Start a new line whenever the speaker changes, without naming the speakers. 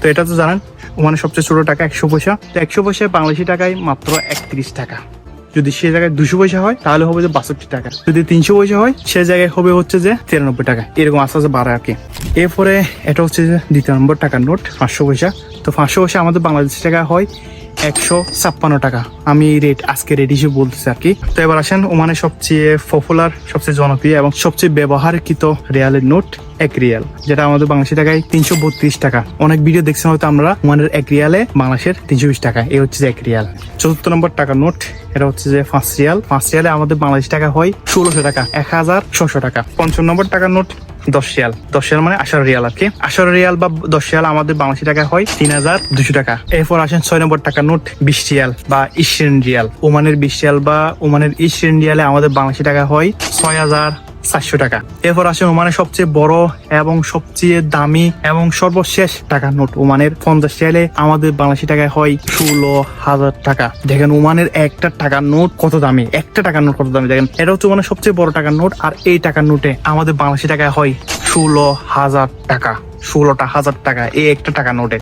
তো এটা তো জানেন ওমানের সবচেয়ে ছোট টাকা একশো পয়সা। তো একশো পয়সায় বাংলাদেশি টাকায় মাত্র একত্রিশ টাকা। যদি সে জায়গায় দুশো পয়সা হয়, তাহলে হবে যে বাষট্টি টাকা। যদি তিনশো পয়সা হয়, সে জায়গায় হবে হচ্ছে যে তিরানব্বই টাকা। এরকম আস্তে আস্তে বাড়ে আর কি। এরপরে এটা হচ্ছে যে দ্বিতীয় নম্বর টাকার নোট, পাঁচশো পয়সা। তো পাঁচশো পয়সা আমাদের বাংলাদেশি টাকা হয় একশো ছাপ্পান্ন টাকা। আমি রেট আজকে রেট হিসেবে বলতেছি আর কি। তো এবার আসেন ওমানের সবচেয়ে পপুলার সবচেয়ে জনপ্রিয় এবং সবচেয়ে ব্যবহারকৃত রিয়ালের নোট। এক রিয়াল, যেটা আমাদের বাংলাদেশি টাকায় তিনশো বত্রিশ টাকা। অনেক ভিডিও দেখছেন হয়তো আমরা ওমানের এক রিয়ালে বাংলাদেশের তিনশো বিশ টাকা। এই হচ্ছে যে এক রিয়াল। চতুর্থ নম্বর টাকার নোট, এটা হচ্ছে যে পাঁচ রিয়াল। পাঁচ রিয়ালে আমাদের বাংলাদেশ টাকা হয় ষোলোশো টাকা, এক হাজার ছশো টাকা। পঞ্চম নম্বর টাকার নোট, দশ রিয়াল। দশ রিয়াল মানে আঠারো রিয়াল আর কি। আঠারো রিয়াল বা দশ রিয়াল আমাদের বাংলাদেশি টাকা হয় তিন হাজার দুশো টাকা। এরপর আসেন ছয় নম্বর টাকার নোট, বিশ রিয়াল বা ইস্টার্ন রিয়াল। ওমানের বিশ রিয়াল বা ওমানের ইস্টার্ন রিয়ালে আমাদের বাংলাদেশি টাকা হয় ছয় হাজার চারশো টাকা। এরপর আসে ওমানের সবচেয়ে বড় এবং সবচেয়ে দামি এবং সর্বশেষ টাকার নোট। ওমানের পঞ্চাশ রিয়ালে আমাদের বাংলাদেশি টাকায় হয় ষোলো হাজার টাকা। দেখেন ওমানের একটা টাকার নোট কত দামি? একটা টাকার নোট কত দামি দেখেন? এটা হচ্ছে ওমানের সবচেয়ে বড় টাকার নোট আর এই টাকার নোটে আমাদের বাংলাদেশি টাকায় হয় ষোলো হাজার টাকা। ষোলোটা হাজার টাকা এই একটা টাকা নোটে।